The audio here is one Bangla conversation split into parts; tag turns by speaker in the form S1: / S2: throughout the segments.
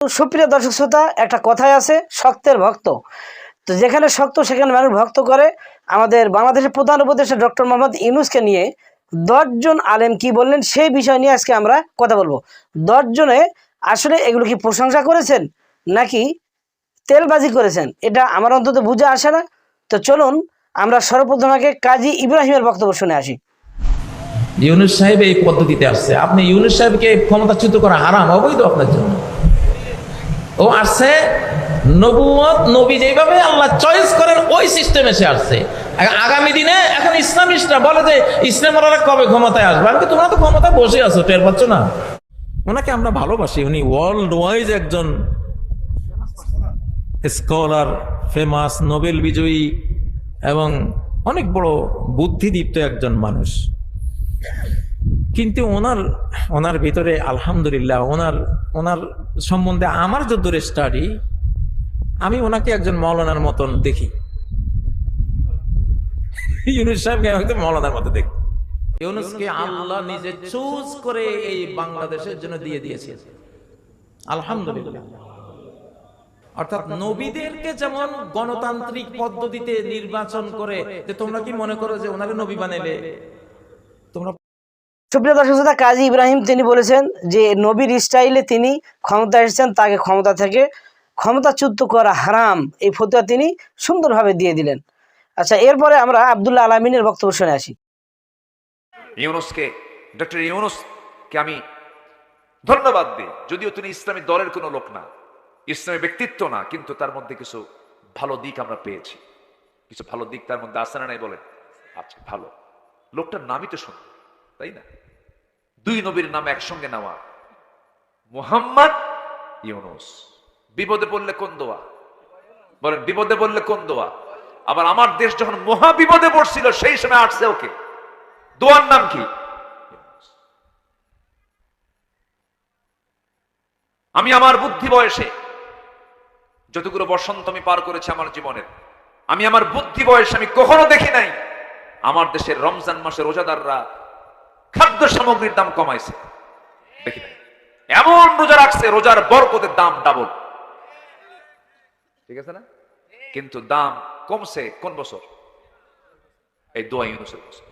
S1: সুপ্রিয় দর্শক শ্রোতা, একটা কথাই আছে, শক্তের ভক্ত। তো যেখানে শক্ত, সেখানে মানুষ ভক্ত করে। আমাদের বাংলাদেশের প্রধান উপদেষ্টা ডক্টর মোহাম্মদ ইউনুসকে নিয়ে দশজন আলেম কি বললেন, সেই বিষয় নিয়ে আজকে আমরা কথা বলব। দশজনে আসলে এগুলো কি প্রশংসা করেছেন, নাকি তেলবাজি করেছেন? এটা আমার অন্তত বুঝে আসে না। তো চলুন, আমরা সর্বপ্রথম আগে কাজী ইব্রাহিমের বক্তব্য শুনে আসি।
S2: ইউনুস সাহেব এই পদ্ধতিতে আসছে। আপনি ইউনুস সাহেবকে ক্ষমতাচ্যুত করা হারাম, অবৈধ আপনার জন্য। ও আসছে নবুয়ত নবী যেভাবে আল্লাহ চয়েস করেন, ওই সিস্টেমে সে আসছে। আগামী দিনে এখন ইসলামিস্টরা বলে যে ইসলামরা কবে ক্ষমতায় আসবে? আমি তোমরা তো ক্ষমতায় বসে আছো, টের পাচ্ছ না? ওনাকে আমরা ভালোবাসি, উনি ওয়ার্ল্ড ওয়াইজ একজন স্কলার ফেমাস নোবেল বিজয়ী এবং অনেক বড় বুদ্ধিদীপ্ত একজন মানুষ। কিন্তু ওনার ওনার ভিতরে আলহামদুলিল্লাহ, ওনার ওনার সম্বন্ধে আমার যত স্টাডি আমি ওনাকে একজন মৌলানার মতন দেখি। ইউনুস সাহেবকে মৌলানার মতো দেখি। ইউনুসকে আল্লাহ নিজে চুজ করে এই বাংলাদেশের জন্য দিয়ে দিয়েছে। আলহামদুলিল্লাহ। অর্থাৎ নবীদেরকে যেমন গণতান্ত্রিক পদ্ধতিতে নির্বাচন করে, যে তোমরা কি মনে করো যে ওনাকে নবী বানাইলে? তোমরা
S1: সুপ্রিয় দর্শক শ্রোতা, কাজী ইব্রাহিম তিনি বলেছেন যে, নবীর স্টাইলে তিনি ক্ষমতা এসেছেন, তাকে ক্ষমতা থেকে ক্ষমতাচ্যুত করা হারাম। এই ফতুয়া তিনি সুন্দরভাবে দিয়ে দিলেন। আচ্ছা এরপরে আমরা আবদুল্লাহ আলমিনের বক্তব্য শুনে আসি।
S3: ইউনুসকে, ডক্টর ইউনুসকে আমি ধন্যবাদ দিই। যদিও তিনি ইসলামী দলের কোনো লোক না, ইসলামী ব্যক্তিত্ব না, কিন্তু তার মধ্যে কিছু ভালো দিক আমরা পেয়েছি। কিছু ভালো দিক তার মধ্যে আছে না নাই বলেন? আচ্ছা ভালো। লোকটার নামই তো সুন্দর তাই না? দুই নবীর নাম একসঙ্গে নেওয়া। মুহাম্মদ, ইউনুস। বিপদে পড়লে কোন দোয়া? বলেন, বিপদে পড়লে কোন দোয়া? আবার আমার দেশ যখন মহা বিপদে পড়ছিল, সেই সময় আসছে ওকে। দোয়ার নাম কি? আমি আমার বুদ্ধি বয়সে যতগুলো বসন্ত আমি পার করেছি আমার জীবনের, আমি আমার বুদ্ধি বয়সে আমি কখনো দেখি নাই। আমার দেশের রমজান মাসে রোজাদাররা খাদ্য সামগ্রীর দাম কমাইছে। দেখি এমন রোজা রাখছে, রোজার বরকতের দাম ডাবল ঠিক আছে না? কিন্তু দাম কমছে কোন বছর? এই দোয়া ইউনুসের বছর।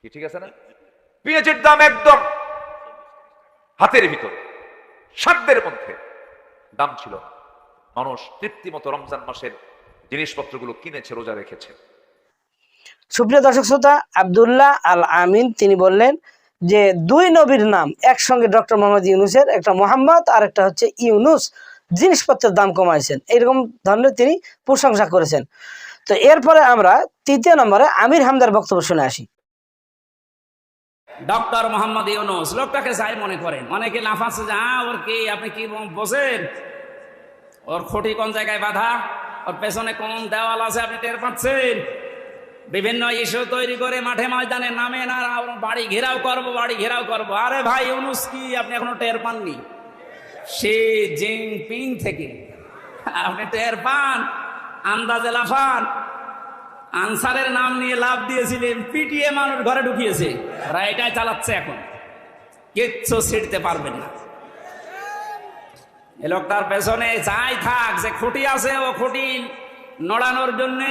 S3: কি ঠিক আছে না? পেঁয়াজের দাম একদম হাতের ভিতরে। সাধ্যের মধ্যে। দাম ছিল মানুষ তৃপ্তি মতো রমজান মাসের জিনিসপত্রগুলো কিনেছে, রোজা রেখেছে।
S1: সুপ্রিয় দর্শক শ্রোতা, আবদুল্লাহ আল আমিন তিনি বললেন যে দুই নবীর নাম একসঙ্গে ডক্টর মোহাম্মদ ইউনুসের, একটা মোহাম্মদ আর একটা হচ্ছে ইউনুস, জিনিসপত্রের দাম কমাইছেন। এরকম ধরনের তিনি প্রশংসা করেছেন। তো এরপরে আমরা তৃতীয় নম্বরে আমির হামদার বক্তব্য শুনে আসি।
S4: ডক্টর মোহাম্মদ ইউনুস, লোকটাকে যাই মনে করেন। অনেকে লাফাচ্ছে যে হ্যাঁ ওর কি? আপনি কি বোঝেন ওর খুঁটি কোন জায়গায় বাধা? ওর পেছনে কোন দেওয়াল আছে? আপনি টের পাচ্ছেন? বিভিন্ন ইস্যু তৈরি করে মাঠে ময়দানে নামে না বাড়ি ঘেরাও করব, বাড়ি ঘেরাও করব। আরে ভাই, ইউনুস কি? আপনি এখনও টের পাননি? সে জিনপিং থেকে। আপনি টের পান? আন্দাজে লাফান। আনসারের নাম নিয়ে লাভ দিয়েছিলেন পিটিএ মানুষ ঘরে ঢুকিয়েছে। ওরা এটাই চালাচ্ছে এখন। কিচ্ছু ছিঁড়তে পারবেন না। এ লোকটার পেছনে যাই থাক, যে খুঁটি আছে ও খুঁটি নড়ানোর জন্যে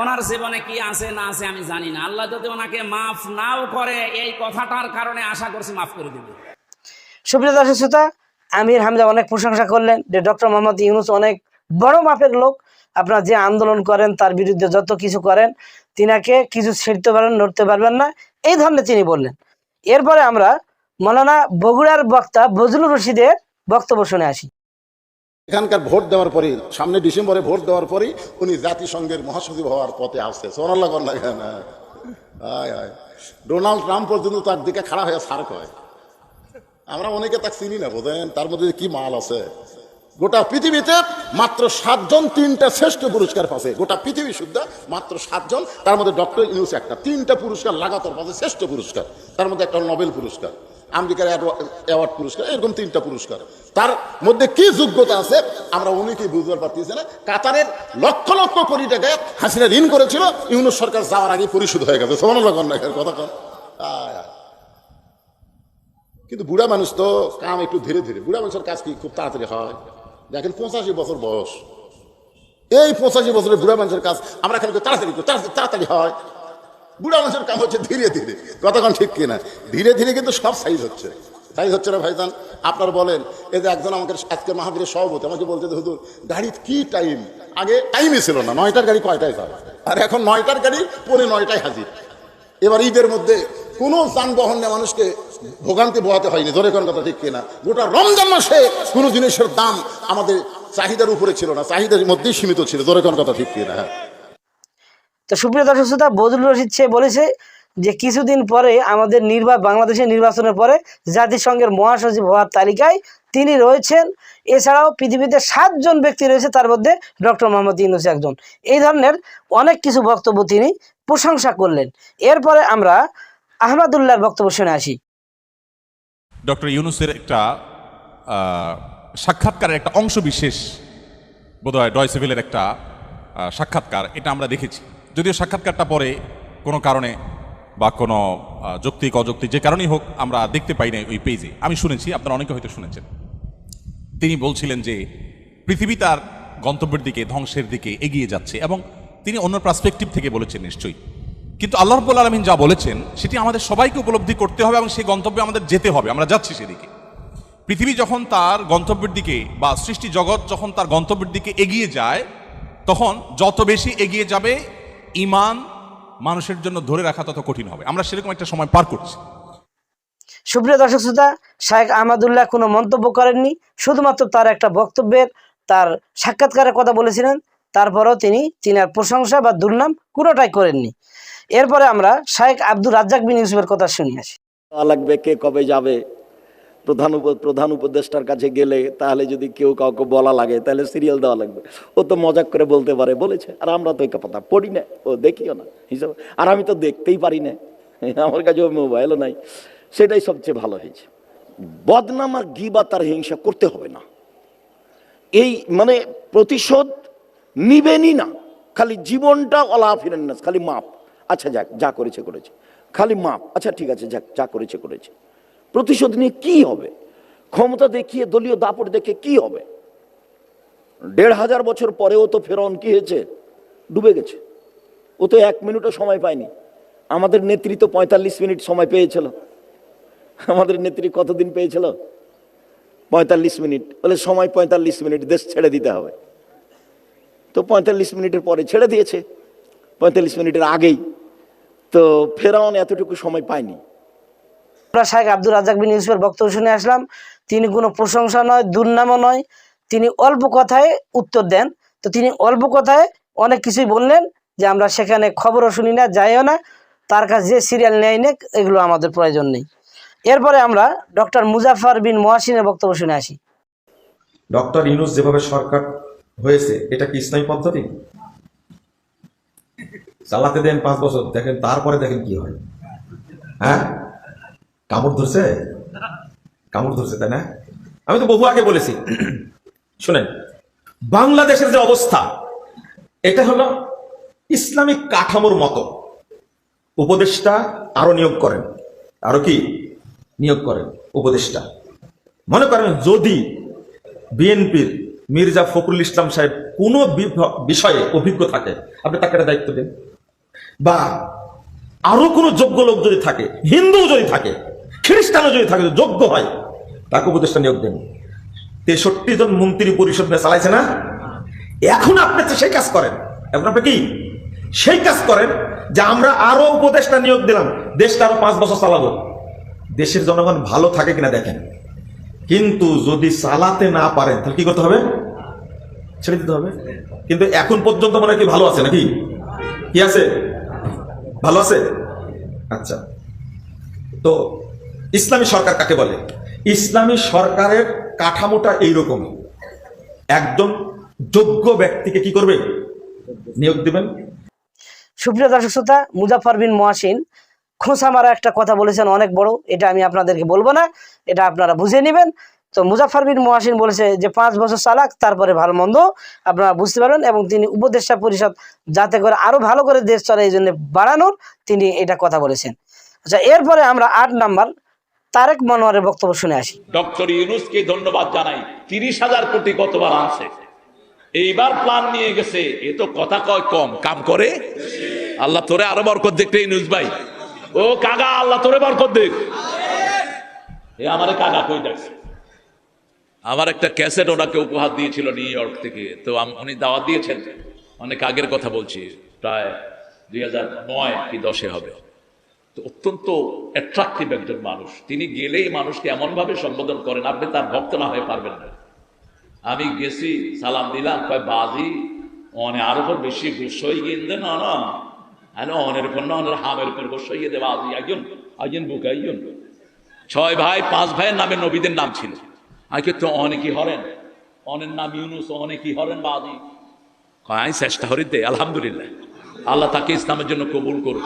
S4: ওনার জীবনে কি আছে, না আছে আমি জানি না। আল্লাহ যদি ওনাকে মাফ নাও করে, এই কথাটার কারণে আশা করছি মাফ করে দেবে।
S1: সুপ্রিয় দর্শক শ্রোতা, আমির হামজা অনেক প্রশংসা করলেন, যে ডক্টর মোহাম্মদ ইউনুস অনেক বড় মাপের লোক। আপনারা যে আন্দোলন করেন, তার বিরুদ্ধে যত কিছু করেন, তিনাকে কিছু ছিঁড়তে পারেন নড়তে পারবেন না, এই ধরনের তিনি বললেন। এরপরে আমরা মৌলানা বগুড়ার বক্তা বজলুর রশিদের বক্তব্য শুনে আসি।
S5: এখানকার ভোট দেওয়ার পরে সামনে ডিসেম্বরে ভোট দেওয়ার পরে উনি জাতিসংঘের মহাসচিব হওয়ার পথে আসছে। সোনাল্লা কর লাগে না। ডোনাল্ড ট্রাম্প পর্যন্ত তার দিকে খাড়া হয়ে সার কয়। আমরা অনেকে তাকে চিনি না বোধেন, তার মধ্যে কি মাল আছে? গোটা পৃথিবীতে মাত্র সাতজন তিনটা শ্রেষ্ঠ পুরস্কার পাচ্ছে। গোটা পৃথিবী শুদ্ধ, মাত্র সাতজন। তার মধ্যে ডক্টর ইউনুস একটা। তিনটা পুরস্কার লাগাতার পাচ্ছে, শ্রেষ্ঠ পুরস্কার। তার মধ্যে একটা নোবেল পুরস্কার। আমেরিকার অ্যাওয়ার্ড পুরস্কার এরকম তিনটা পুরস্কার। তার মধ্যে কি যোগ্যতা আছে আমরা অনেকেই বুঝতে পারতেছি না। কাতারের লক্ষ লক্ষ কোটি টাকা হাসিনা ঋণ করেছিল ইউনুস সরকার যাওয়ার আগে পরিশোধ হয়ে গেছে। সমান লগন না কথা আয়। কিন্তু বুড়া মানুষ তো কাম একটু ধীরে ধীরে। বুড়া মানুষের কাজ কি? খুব তাড়াতাড়ি হয়। দেখেন পঁচাশি বছর বয়স। এই পঁচাশি বছরের বুড়া মানুষের কাজ আমরা খালি করি, করি, তাড়াতাড়ি তাড়াতাড়ি হয়। বুড়া মানুষের কাম হচ্ছে ধীরে ধীরে। কতক্ষণ ঠিক কিনা? ধীরে ধীরে কিন্তু সব সাইজ হচ্ছে। সাইজ হচ্ছে না ভাইজান? আপনার বলেন, এই যে একজন আমাকে আজকে মাহাবীরের সভাপতি, আমাকে বলতে যে, হুজুর, গাড়ির কি টাইম আগে টাইমই ছিল না, নয়টার গাড়ি কয়টায় যায় আর এখন নয়টার গাড়ি পৌনে নয়টায় হাজির। এবার ঈদের মধ্যে কোনো যানবাহন নিয়ে মানুষকে ভোগান্তি বোয়াতে হয়নি। ধরে কোন কথা ঠিক কিনা? গোটা রমজান মাসে কোনো জিনিসের দাম আমাদের চাহিদার উপরে ছিল না, চাহিদার মধ্যেই সীমিত ছিল। ধরে কোন কথা ঠিক কিনা? হ্যাঁ।
S1: তো সুপ্রিয় দর্শক শ্রোতা, বদরুল রশিদ সে বলেছে যে কিছুদিন পরে আমাদের নির্বা, বাংলাদেশের নির্বাচনের পরে জাতিসংঘের মহাসচিব হওয়ার তালিকায় তিনি রয়েছেন। এছাড়াও পৃথিবীতে সাতজন ব্যক্তি রয়েছে, তার মধ্যে ডক্টর মোহাম্মদ ইউনুস একজন। এই ধরনের অনেক কিছু বক্তব্য তিনি প্রশংসা করলেন। এরপরে আমরা আহমদুল্লাহর বক্তব্য শুনে আসি।
S6: ডক্টর ইউনুসের একটা সাক্ষাৎকারের একটা অংশ বিশেষ বোধহয় ডয়সেভিলের একটা সাক্ষাৎকার, এটা আমরা দেখেছি। যদিও সাক্ষাৎকারটা পরে কোনো কারণে বা কোনো যৌক্তিক, অযৌক্তিক যে কারণেই হোক আমরা দেখতে পাই না ওই পেজে আমি শুনেছি, আপনারা অনেকে হয়তো শুনেছেন। তিনি বলছিলেন যে পৃথিবী তার গন্তব্যের দিকে, ধ্বংসের দিকে এগিয়ে যাচ্ছে এবং তিনি অন্য পার্সপেক্টিভ থেকে বলেছেন নিশ্চয়ই। কিন্তু আল্লাহ রব্বুল আলমিন যা বলেছেন, সেটি আমাদের সবাইকে উপলব্ধি করতে হবে এবং সেই গন্তব্যে আমাদের যেতে হবে। আমরা যাচ্ছি সেদিকে। পৃথিবী যখন তার গন্তব্যের দিকে বা সৃষ্টি জগৎ যখন তার গন্তব্যের দিকে এগিয়ে যায়, তখন যত বেশি এগিয়ে যাবে ইমান মানুষের জন্য ধরে রাখা তত কঠিন হবে। আমরা সেরকম একটা সময় পার করছি।
S1: সুপ্রিয় দর্শক শ্রোতা শাহেখ আহমদুল্লাহ কোনো মন্তব্য করেননি শুধুমাত্র তার একটা বক্তব্যের তার সাক্ষাৎকারের কথা বলেছিলেন তারপরেও তিনি তিনার প্রশংসা বা দুর্নাম কোনোটাই করেননি। এরপরে আমরা শাহেখ আব্দুর রাজ্জাক বিন ইউসুফের কথা শুনি আসি।
S7: লাগবে কে কবে যাবে? প্রধান প্রধান উপদেষ্টার কাছে গেলে তাহলে যদি কেউ কাউকে বলা লাগে, তাহলে সিরিয়াল দেওয়া লাগবে। ও তো মজাক করে বলতে পারে, বলেছে, আর আমরা তো কথা পড়ি না, ও দেখিও না। হিসাবে, আর আমি তো দেখতেই পারি না। আমার কাছে মোবাইলও নাই। সেটাই সবচেয়ে ভালো হয়েছে। বদনাম আর গিবা তার হিংসা করতে হবে না। এই মানে প্রতিশোধ নিবেনই না। খালি জীবনটা অলা ফিরেন খালি মাপ। আচ্ছা যাক, যা করেছে করেছে। খালি মাপ। আচ্ছা ঠিক আছে, যাক, যা করেছে করেছে। প্রতিশোধ নিয়ে কি হবে? ক্ষমতা দেখিয়ে, দলীয় দাপট দেখে কি হবে? দেড় হাজার বছর পরেও তো ফেরন কি হয়েছে? ডুবে গেছে। ও তো এক মিনিটও সময় পায়নি। আমাদের নেত্রী তো পঁয়তাল্লিশ মিনিট সময় পেয়েছিল। আমাদের নেত্রী কতদিন পেয়েছিল? পঁয়তাল্লিশ মিনিট। বলে সময় পঁয়তাল্লিশ মিনিট, দেশ ছেড়ে দিতে হবে। তো পঁয়তাল্লিশ মিনিটের পরে ছেড়ে দিয়েছে। পঁয়তাল্লিশ মিনিটের আগেই। তো ফেরাউন এতটুকু সময় পায়নি।
S1: আমরা শাহেখ আব্দুর রাজ্জাক বিন ইউসুফের বক্তব্য শুনে আসলাম। তিনি কোনো প্রশংসা নয়, দুর্নামও নয়। তিনি অল্প কথায় উত্তর দেন। তো তিনি অল্প কথায় অনেক কিছুই বললেন যে আমরা সেখানে খবরও শুনি না, যাইও না। তার কাছে যে সিরিয়াল নেয় নেক, এগুলো আমাদের প্রয়োজন নেই। এরপরে আমরা ডক্টর মুজাফর বিন মহাসিনের বক্তব্য শুনে আসি।
S8: ডক্টর ইউনুস যেভাবে সরকার হয়েছে, এটা কি ইসলামী পদ্ধতি? চালাতে দেন পাঁচ বছর, দেখেন তারপরে দেখেন কি হয়। হ্যাঁ? কামড় ধরছে? কামড় ধরছে, তাই না? আমি তো বহু আগে বলেছি। শুনেন, বাংলাদেশের যে অবস্থা, এটা হলো ইসলামিক কাঠামোর মতো। উপদেষ্টা আরও নিয়োগ করেন। আরও কি? নিয়োগ করেন উপদেষ্টা। মনে করেন যদি বিএনপির মির্জা ফখরুল ইসলাম সাহেব কোনো বিষয়ে অভিজ্ঞ থাকে, আপনি তাকে একটা দায়িত্ব দেন। বা আরও কোনো যোগ্য লোক যদি থাকে হিন্দু যদি থাকে খ্রিস্টানও যদি থাকে যোগ্য হয়। তাকে উপদেষ্টা নিয়োগ দেন। তেষট্টি জন মন্ত্রী পরিষদ নিয়ে চালাইছে না? এখন আপনি সেই কাজ করেন। এখন আপনি কি? সেই কাজ করেন যে আমরা আরও উপদেষ্টা নিয়োগ দিলাম। দেশটা আরও পাঁচ বছর চালাবো। দেশের জনগণ ভালো থাকে কিনা দেখেন। কিন্তু যদি চালাতে না পারেন, তাহলে কি করতে হবে? ছেড়ে দিতে হবে। কিন্তু এখন পর্যন্ত মনে কি ভালো আছে নাকি? কি আছে? ভালো আছে? আচ্ছা। তো ইসলামী সরকার কাকে বলে? ইসলামী সরকারের কাঠামোটা এইরকমই একজন যোগ্য ব্যক্তিকে কি করবে? নিয়োগ দিবেন।
S1: সুপ্রিয় দর্শক শ্রোতা মুজাফর বিন মহাসিন খোঁচা মারা একটা কথা বলেছেন, অনেক বড়। এটা আমি আপনাদেরকে বলব না, এটা আপনারা বুঝে নেবেন। তো মুজাফর বিন মহাসিন বলেছে যে, পাঁচ বছর চালাক, তারপরে ভালো মন্দ, আপনারা বুঝতে পারবেন। এবং তিনি উপদেষ্টা পরিষদ, যাতে করে আরও ভালো করে দেশ চলে, এই জন্য বাড়ানোর তিনি এটা কথা বলেছেন। আচ্ছা এরপরে আমরা আট নাম্বার তারেক মনোয়ারের বক্তব্য শুনে আসি।
S9: ডক্টর ইউনুসকে ধন্যবাদ জানাই। তিরিশ হাজার কোটি কতবার আনছে। এইবার প্ল্যান নিয়ে গেছে। এ তো কথা কয় কম। কাম করে? আল্লাহ তোরে আরও বরকত দেখতে ইউনুস ভাই। ও কাগা আল্লাহ তোরে বরকত দেখ এ আমারে কাগা কই দেখছে আমার একটা ক্যাসেট ওনাকে উপহার দিয়েছিল নিউ ইয়র্ক থেকে। তো উনি দাওয়াত দিয়েছেন। অনেক আগের কথা বলছি। প্রায় দুই হাজার নয় কি দশে হবে। অত্যন্ত অ্যাট্রাকটিভ একজন মানুষ। তিনি গেলেই মানুষকে এমনভাবে সম্বোধন করেন, আপনি তার ভক্ত না হয়ে পারবেন না। আমি গেছি, সালাম দিলাম, কয়, বাজি, অনে আরও বেশি গুসই গিয়ে না না। আরে অনের উপর না, অনের হামের উপর গুসইয়ে দে, বাজি একজন একজন বুক একজন ছয় ভাই, পাঁচ ভাইয়ের নামে নবীদের নাম ছিল। আজকে তো অনেকই হরেন? অনের নাম ইউনুস অনেকই হরেন, বাজি? কয় চেষ্টা দে, আলহামদুলিল্লাহ। আল্লাহ তাকে ইসলামের জন্য কবুল করুন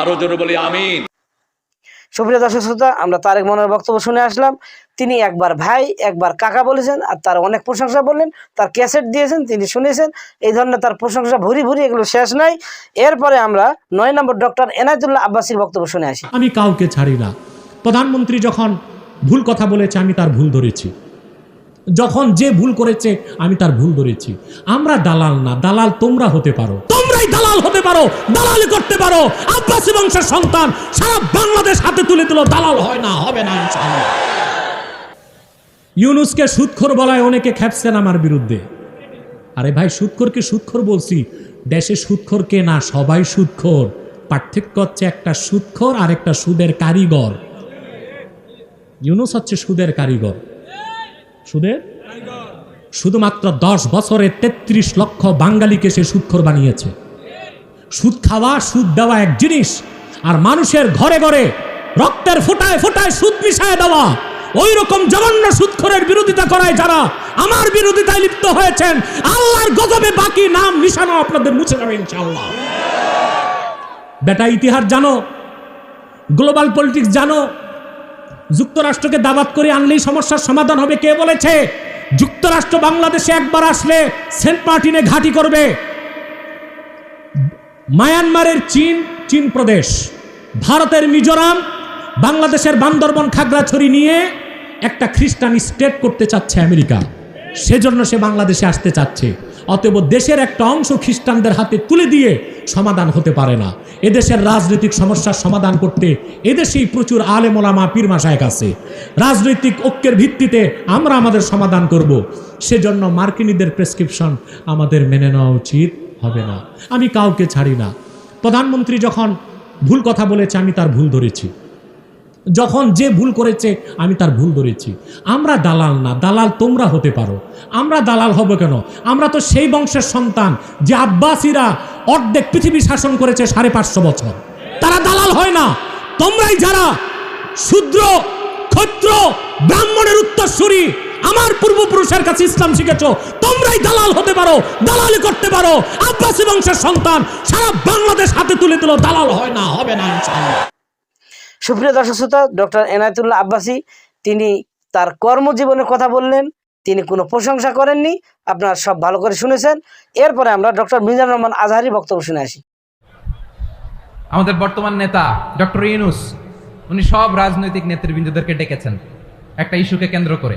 S9: আরও জোরে বলি আমিন।
S1: সুপ্রিয় দর্শক শ্রোতা আমরা তারেক মনোয়ারের বক্তব্য শুনে আসলাম। তিনি একবার ভাই একবার কাকা বলেছেন আর তার অনেক প্রশংসা বললেন তার ক্যাসেট দিয়েছেন তিনি শুনেছেন। এই ধরনের তার প্রশংসা ভুরি ভুরি এগুলো শেষ নাই। এরপরে আমরা নয় নম্বর ডক্টর এনায়তুল্লাহ আব্বাসির বক্তব্য শুনে আসি।
S10: আমি কাউকে ছাড়ি না। প্রধানমন্ত্রী যখন ভুল কথা বলেছে আমি তার ভুল ধরেছি। যখন যে ভুল করেছে আমি তার ভুল ধরেছি। আমরা দালাল না দালাল তোমরা হতে পারো। তোমরাই দালাল হতে পারো দালালি করতে পারো। আব্বাসী বংশের সন্তান সারা বাংলাদেশ হাতে তুলে দিল দালাল হয় না হবে না ইউনুসকে সুদখোর বলায় অনেকে খেপছেন আমার বিরুদ্ধে। আরে ভাই সুদখোরকে সুদখোর বলছি দেশে সুদখোর কে না সবাই সুদখোর পার্থক্য হচ্ছে একটা সুদখোর আর একটা সুদের কারিগর। ইউনুস হচ্ছে সুদের কারিগর। সুদের? শুধুমাত্র দশ বছরে ৩৩ লক্ষ বাঙালিকে সে সুদখোর বানিয়েছে। সুদ খাওয়া, সুদ দেওয়া এক জিনিস। আর মানুষের ঘরে ঘরে রক্তের ফোটায় ফোটায় সুদ মিশায় দেওয়া। ওই রকম জঘন্য সুদখোরের বিরোধিতা করায় যারা আমার বিরোধিতায় লিপ্ত হয়েছেন, আল্লাহর গজবে বাকি নাম নিশানো আপনাদের মুছে যাবে ইনশাআল্লাহ। বেটা ইতিহাস জানো, গ্লোবাল পলিটিক্স জানো, যুক্তরাষ্ট্রকে দাবাত করে আনলেই সমস্যার সমাধান হবে। কে বলেছে? যুক্তরাষ্ট্র বাংলাদেশে একবার আসলে সেন্ট মার্টিনে ঘাঁটি করবে। মায়ানমারের চীন চীন প্রদেশ। ভারতের মিজোরাম, বাংলাদেশের বান্দরবন খাগড়াছড়ি নিয়ে একটা খ্রিস্টান স্টেট করতে চাচ্ছে আমেরিকা। সেজন্য সে বাংলাদেশে আসতে চাচ্ছে। অতএব দেশের একটা অংশ খ্রিস্টানদের হাতে তুলে দিয়ে সমাধান হতে পারে না। এদেশের রাজনৈতিক সমস্যার সমাধান করতে এদেশেই প্রচুর আলেম ওলামা পীর মাসায়ক আছে। রাজনৈতিক ঐক্যের ভিত্তিতে আমরা আমাদের সমাধান করব। সেজন্য মার্কিনীদের প্রেসক্রিপশন আমাদের মেনে নেওয়া উচিত। হবে না। আমি কাউকে ছাড়ি না। প্রধানমন্ত্রী যখন ভুল কথা বলেছে, আমি তার ভুল ধরেছি। যখন যে ভুল করেছে, আমি তার ভুল ধরেছি। আমরা দালাল না, দালাল তোমরা হতে পারো। আমরা দালাল হব কেন? আমরা তো সেই বংশের সন্তান যে আব্বাসীরা অর্ধেক পৃথিবী শাসন করেছে সাড়ে পাঁচশো বছর। তারা দালাল হয় না। তোমরাই যারা শূদ্র, ক্ষত্র, ব্রাহ্মণের উত্তরসূরি আমার পূর্বপুরুষের কাছে ইসলাম শিখেছ তোমরাই দালাল হতে পারো দালালি করতে পারো। আব্বাসী বংশের সন্তান সারা বাংলাদেশ হাতে তুলে দিল দালাল হয় না হবে না
S1: সুপ্রিয় দর্শক শ্রোতা ডক্টর এনায়তুল্লাহ আব্বাসি তিনি তার কর্মজীবনের কথা বললেন তিনি কোনো প্রশংসা করেননি আপনারা সব ভালো করে শুনেছেন। এরপরে আমরা ডক্টর মিজানুর রহমান আজহারি বক্তব্য শুনে আসি।
S11: আমাদের বর্তমান নেতা ডক্টর ইউনুস উনি সব রাজনৈতিক নেতৃবৃন্দদেরকে ডেকেছেন একটা ইস্যুকে কেন্দ্র করে।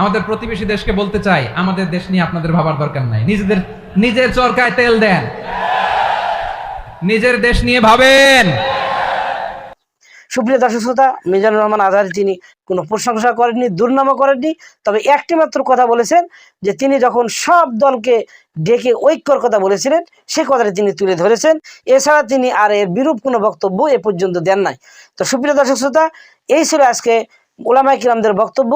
S11: আমাদের প্রতিবেশী দেশকে বলতে চাই, আমাদের দেশ নিয়ে আপনাদের ভাবার দরকার নাই। নিজেদের, নিজের চরকায় তেল দেন। নিজের দেশ নিয়ে ভাবেন।
S1: সুপ্রিয় দর্শক শ্রোতা, মিজানুর রহমান আজহারি তিনি কোনো প্রশংসা করেননি, দুর্নামও করেননি, তবে একটি মাত্র কথা বলেছেন যে তিনি যখন সব দলকে ডেকে ঐক্যর কথা বলেছিলেন, সে কথাটি তিনি তুলে ধরেছেন। এছাড়া তিনি আর এর বিরূপ কোনো বক্তব্য এ পর্যন্ত দেন নাই। তো সুপ্রিয় দর্শক শ্রোতা, এই ছিল আজকে ওলামাই কিরামদের বক্তব্য।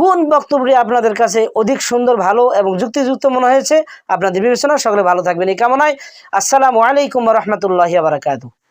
S1: কোন বক্তব্যটি আপনাদের কাছে অধিক সুন্দর, ভালো এবং যুক্তিযুক্ত মনে হয়েছে? আপনাদের বিবেচনা সকলে ভালো থাকবেন। এই কামনায় আসসালামু আলাইকুম রহমতুল্লাহ বারাকাতু